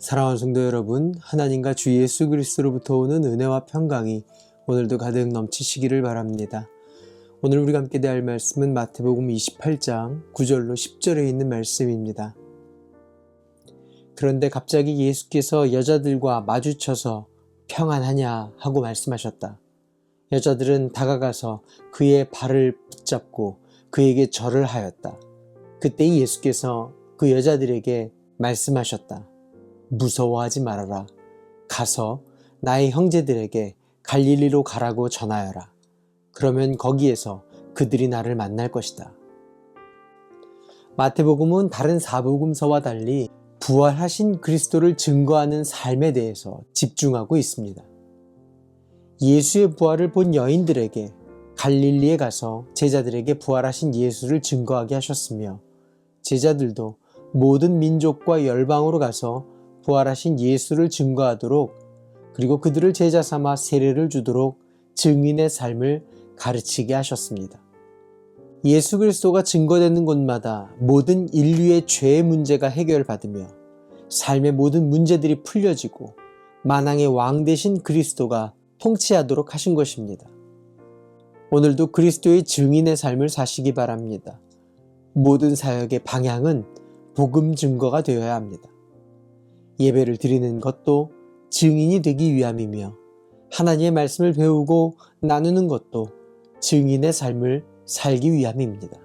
사랑하는 성도 여러분, 하나님과 주 예수 그리스도로부터 오는 은혜와 평강이 오늘도 가득 넘치시기를 바랍니다. 오늘 우리가 함께 대할 말씀은 마태복음 28장 9절로 10절에 있는 말씀입니다. 그런데 갑자기 예수께서 여자들과 마주쳐서 평안하냐 하고 말씀하셨다. 여자들은 다가가서 그의 발을 붙잡고 그에게 절을 하였다. 그때 예수께서 그 여자들에게 말씀하셨다. 무서워하지 말아라. 가서 나의 형제들에게 갈릴리로 가라고 전하여라. 그러면 거기에서 그들이 나를 만날 것이다. 마태복음은 다른 사복음서와 달리 부활하신 그리스도를 증거하는 삶에 대해서 집중하고 있습니다. 예수의 부활을 본 여인들에게 갈릴리에 가서 제자들에게 부활하신 예수를 증거하게 하셨으며 제자들도 모든 민족과 열방으로 가서 부활하신 예수를 증거하도록 그리고 그들을 제자 삼아 세례를 주도록 증인의 삶을 가르치게 하셨습니다. 예수 그리스도가 증거되는 곳마다 모든 인류의 죄의 문제가 해결받으며 삶의 모든 문제들이 풀려지고 만왕의 왕 되신 그리스도가 통치하도록 하신 것입니다. 오늘도 그리스도의 증인의 삶을 사시기 바랍니다. 모든 사역의 방향은 복음 증거가 되어야 합니다. 예배를 드리는 것도 증인이 되기 위함이며 하나님의 말씀을 배우고 나누는 것도 증인의 삶을 살기 위함입니다.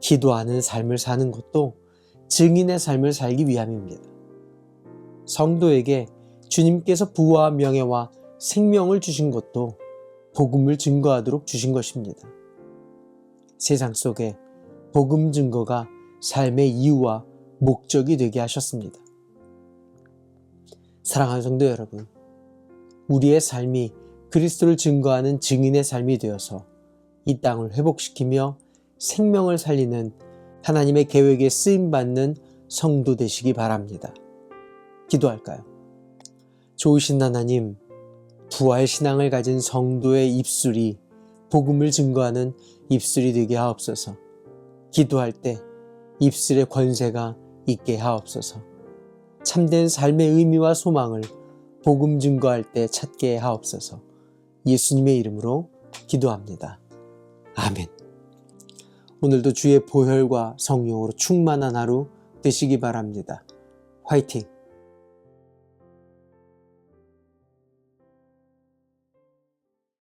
기도하는 삶을 사는 것도 증인의 삶을 살기 위함입니다. 성도에게 주님께서 부와 명예와 생명을 주신 것도 복음을 증거하도록 주신 것입니다. 세상 속에 복음 증거가 삶의 이유와 목적이 되게 하셨습니다. 사랑하는 성도 여러분, 우리의 삶이 그리스도를 증거하는 증인의 삶이 되어서 이 땅을 회복시키며 생명을 살리는 하나님의 계획에 쓰임받는 성도 되시기 바랍니다. 기도할까요? 좋으신 하나님, 부활 신앙을 가진 성도의 입술이 복음을 증거하는 입술이 되게 하옵소서. 기도할 때 입술의 권세가 있게 하옵소서. 참된 삶의 의미와 소망을 복음 증거할 때 찾게 하옵소서. 예수님의 이름으로 기도합니다. 아멘. 오늘도 주의 보혈과 성령으로 충만한 하루 되시기 바랍니다. 화이팅!